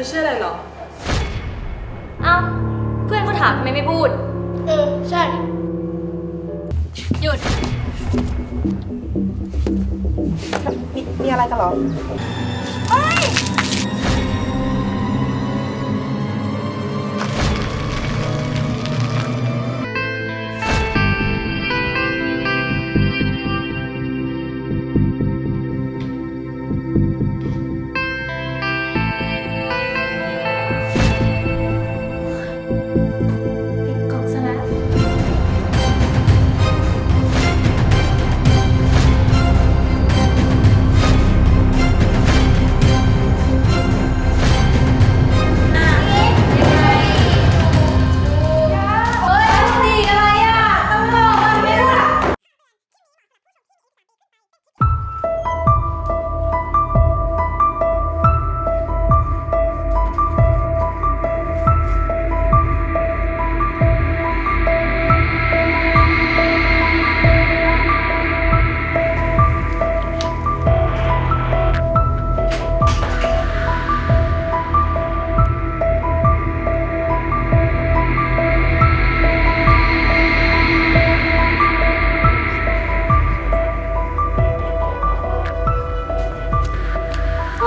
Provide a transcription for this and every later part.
อชื่ออะไรเหรอ เอ้าเพื่อนเขาถามทำไมไม่พูด เออ ใช่ หยุด มีมีอะไรกันเหรอปิด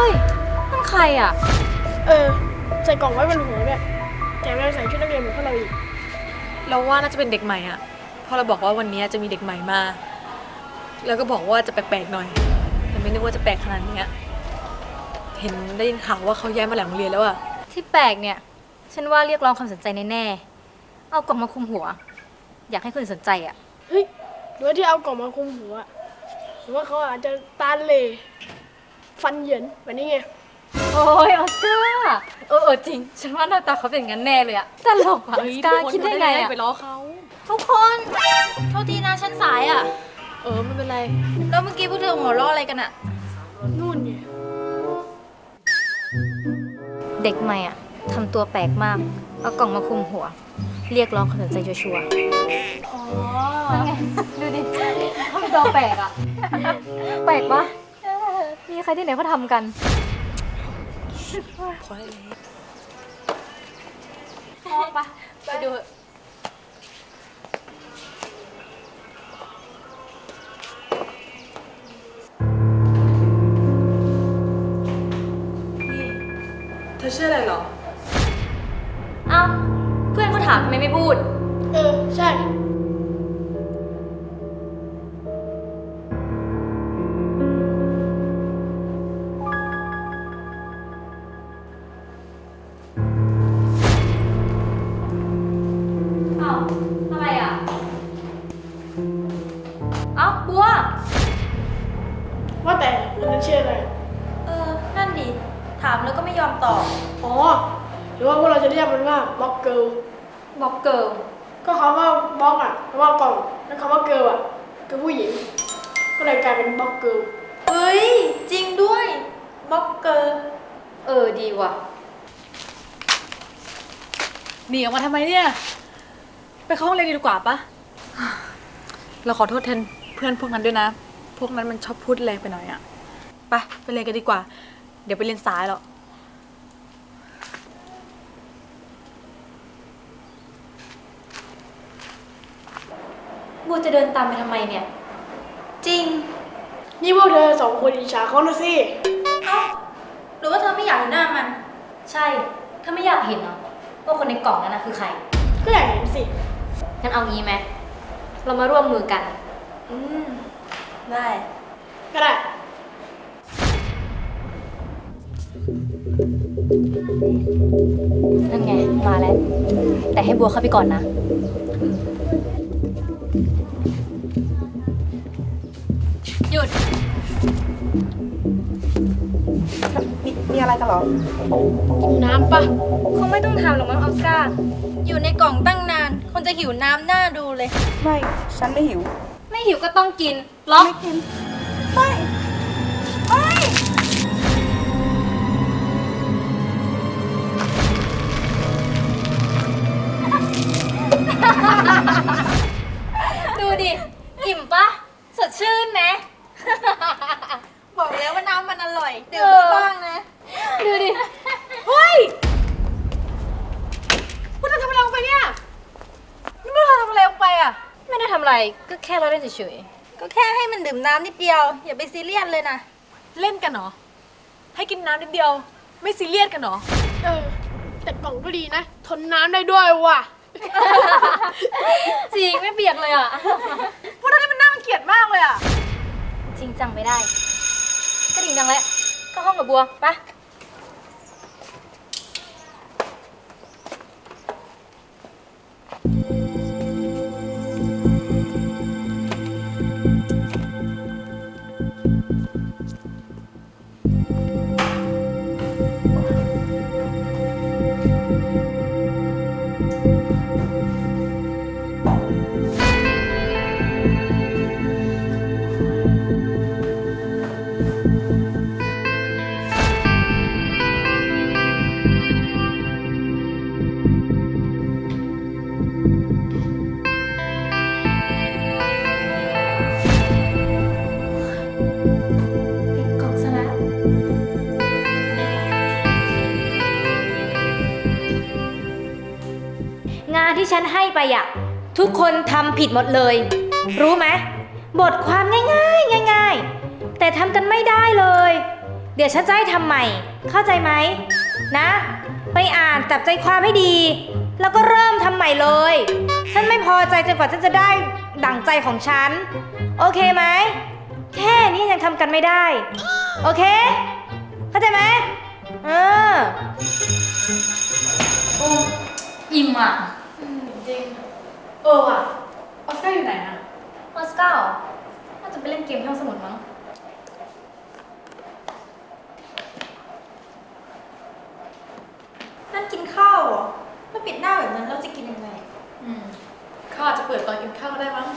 ฮ้ยนั่นใครอะ เออ ใส่กล่องไว้บนหัวเนี่ยแถมยังใส่ชุดนักเรียนเหมือนพวกเราอีก เราว่าน่าจะเป็นเด็กใหม่อะเพราะเราบอกว่าวันนี้จะมีเด็กใหม่มา แล้วก็บอกว่าจะแปลกๆหน่อย แต่ไม่นึกว่าจะแปลกขนาดเนี้ยเห็นได้ยินข่าวว่าเขาย้ายมาหลังโรงเรียนแล้วอะที่แปลกเนี่ย ฉันว่าเรียกร้องความสนใจแน่ๆ เอากล่องมาคลุมหัว อยากให้คนอื่นสนใจอะ เฮ้ยหรือว่าที่เอากล่องมาคลุมหัวหรือว่าเขาอาจจะตาเหล่ ฟันเหยินแบบนี้ไง โอ้ยออสการ์เออเออจริง ฉันว่าหน้าตาเขาเป็นอย่างนั้นแน่เลยอะตลกอะออสการ์คิดได้ไงอะไปล้อเขาทุกคนโทษทีนะฉันสายอะเออไม่เป็นไร แล้วเมื่อกี้พวกเธอหัวเราะอะไรกันอะนู่นไงเด็กใหม่อะทำตัวแปลกมาก เอากล่องมาคลุมหัว เรียกร้องความสนใจชัวร์ๆอ๋อไงดูดิทำตัวแปลกอะแปลกปะมี ใครที่ไหนเขาทำกันขอได้เลยไปไปดูเธอชื่ออะไรเหรอ เอ้าเพื่อนเขาถามทำไมไม่พูด เกิลบอกเกิลก็คำว่าบล็อกอะคำว่ากล่องแล้วคำว่าเกิลอะคือผู้หญิง ก็เลยกลายเป็นบล็อกเกิลเฮ้ย จริงด้วยบล็อกเกอร์เออดีว่ะหนีออกมาทำไมเนี่ย ไปเข้าห้องเรียนดีกว่าปะเราขอโทษแทนเพื่อนพวกนั้นด้วยนะ พวกนั้นมันชอบพูดแรงไปหน่อยอะไปไปเรียนกันดีกว่า เดี๋ยวไปเรียนสายหรอก บัวจะเดินตามไปทำไมเนี่ย จริง นี่พวกเธอสองคนอิจฉาเขานะสิเอ้าหรือว่าเธอไม่อยากเห็นหน้ามัน ใช่เธอไม่อยากเห็นเหรอว่าคนในกล่องนั้นนะคือใคร ก็อยากเห็นสิ งั้นเอางี้ไหม เรามาร่วมมือกัน อืม ได้ ก็ได้ นั่นไง มาแล้ว แต่ให้บัวเข้าไปก่อนนะ กันเหรอน้ำปะคงไม่ต้องทำหรอกมั้งออสการ์อยู่ในกล่องตั้งนานคนจะหิวน้ำหน้าดูเลย ไม่ ฉันไม่หิว ไม่หิวก็ต้องกินล็อกกินดูดิ อิ่มปะสดชื่นไหม บอกแล้วว่าน้ำมันอร่อย ดื่มเออซะบ้างนะ ดูดิ เฮ้ยพวกเธอทำอะไรลงไปเนี่ย นี่พวกเธอทำอะไรลงไปอะ ไม่ได้ทำอะไร ก็แค่เราเล่นเฉยๆก็แค่ให้มันดื่มน้ำนิดเดียว อย่าไปซีเรียสเลยนะ เล่นกันเหรอ ให้กินน้ำนิดเดียว ไม่ซีเรียสกันเหรอ เออ แต่กล่องก็ดีนะ ทนน้ำได้ด้วยว่ะจริงไม่เปียกเลยอะพูดอะไรมันน่ารังเกียจมากเลยอะ จริงจังไม่ได้ ก็ดิ่งจังแล้วก็ห้องกับบัวไป งานที่ฉันให้ไปอะทุกคนทำผิดหมดเลย รู้ไหมบทความง่ายๆง่าย ๆ แต่ทำกันไม่ได้เลย เดี๋ยวฉันจะให้ทำใหม่ เข้าใจไหมนะ ไปอ่านจับใจความให้ดี แล้วก็เริ่มทำใหม่เลย ฉันไม่พอใจจนกว่าฉันจะได้ดั่งใจของฉัน โอเคไหม แค่นี้ยังทำกันไม่ได้ โอเค เข้าใจไหมเออ โอ้อิ่มอะจริง เออว่ะ ออสการ์อยู่ไหนอะออสการ์น่าจะไปเล่นเกมที่ห้องสมุดมั้ง นั่นกินข้าวเหรอถ้าปิดหน้าแบบนั้นเราจะกินยังไง อืมเขาอาจจะเปิดตอนกินข้าวก็ได้มั้ง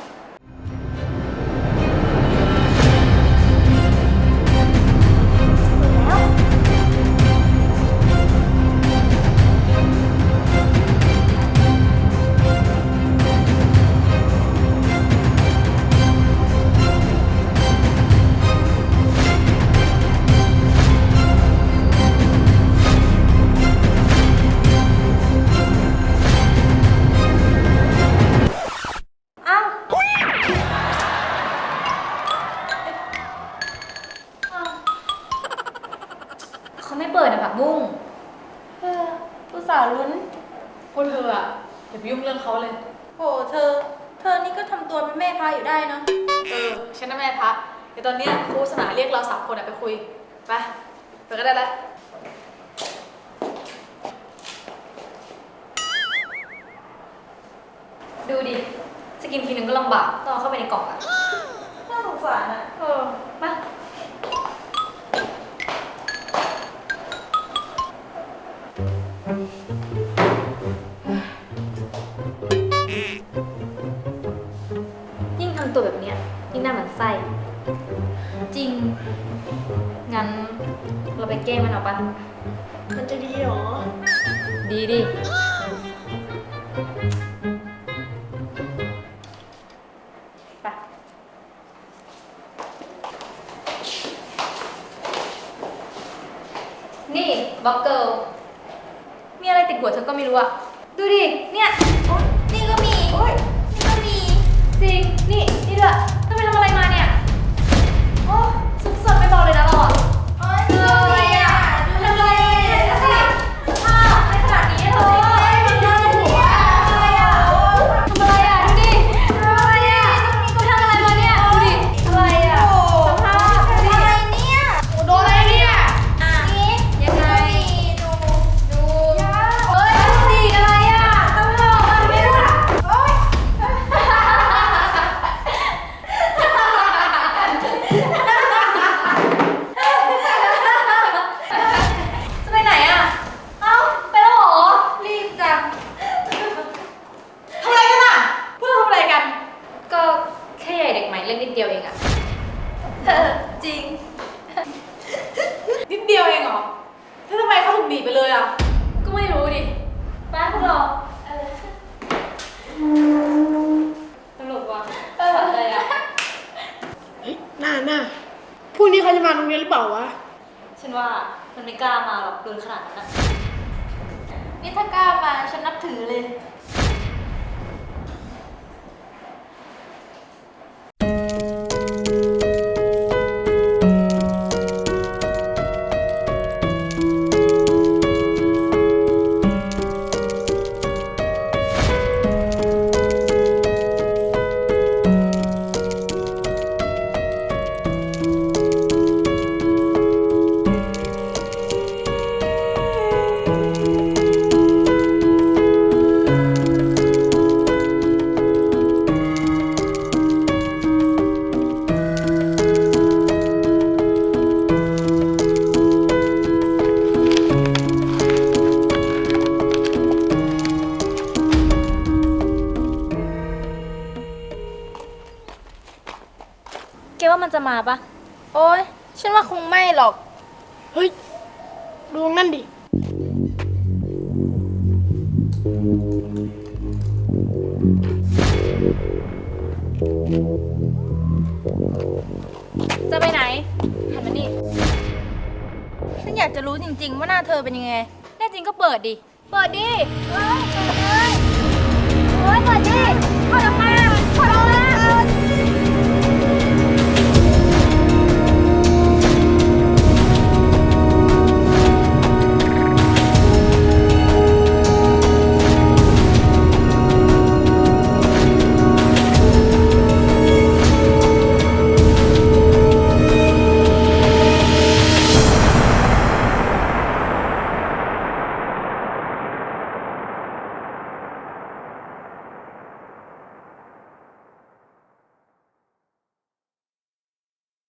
อะอย่าไปยุ่งเรื่องเขาเลย โหเธอ เธอนี่ก็ทำตัวเป็นแม่พาอยู่ได้เนาะ เออฉันน่ะแม่พระเดี๋ยวตอนเนี้ยครูสนาเรียกเราสามคนอะไปคุย ไปไปก็ได้แล้วดูดิ จะกินทีนึงก็ลำบาก ต้องเอาเข้าไปในกล่องอะน่าสงสารอะเออ ไปนี่บ็อกเกิลมีอะไรติดหัวเธอก็ไม่รู้อะดูดิ เนี่ยนี่ก็มี โอ้ยนี่ก็มี จริง นี่ นี่ด้วย จริง นิดเดียวเองเหรอแล้วทำไมเขาถึงหนีไปเลยอะก็ไม่รู้ดิไปพวกเราตลกว่ะเอออะไรอะ เฮ้ยหน้าหน้าพรุ่งนี้เขาจะมาโรงเรียนหรือเปล่าวะ ฉันว่ามันไม่กล้ามาหรอกโดนขนาดนั้นอะนี่ถ้ากล้ามาฉันนับถือเลย มาปะโอ้ยฉันว่าคงไม่หรอก เฮ้ย ดูนั่นดิ จะไปไหนหันมานี่ฉันอยากจะรู้จริง ๆ ว่าหน้าเธอเป็นยังไง แน่จริงก็เปิดดิ เปิดดิ เฮ้ย เปิดเลยเฮ้ย เปิดดิ